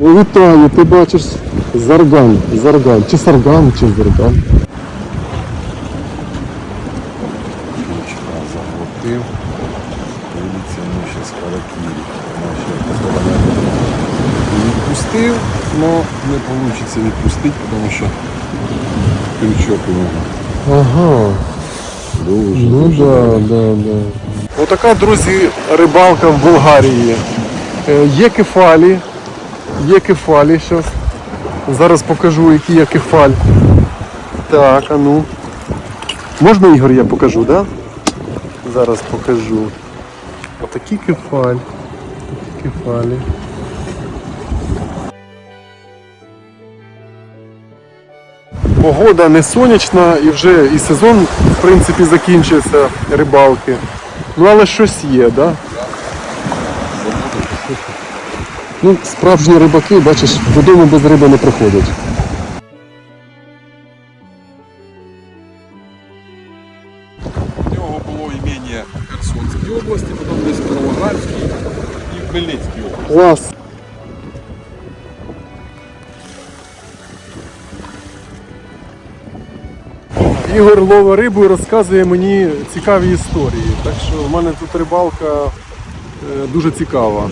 Вітаю, ти бачиш зарган, зарган, чи сарган, чи зарган. Ключка заглотив. Дивіться, ну зараз харакірі. Відпустив, але не вийде відпустити, тому що крючок у нього Ага, дуже. ну дуже да, да, да. Отака, друзі, рибалка в Болгарії. Е, Є кефалі, є кефалі зараз. Зараз покажу, який є кефаль. Так, а ну. Можна, Ігор, я покажу, так? Да? Зараз покажу. Отакий кефаль. Такі кефалі. Погода не сонячна і вже і сезон, в принципі, закінчився рибалки. Ну але щось є, да? Ну, справжні рибаки, бачиш, додому без риби не приходять. У нього було імення в Херсонській області, потім десь в і в Хмельницькій області. Клас. Ігор ловить рибу і розказує мені цікаві історії. Так що в мене тут рибалка е, дуже цікава.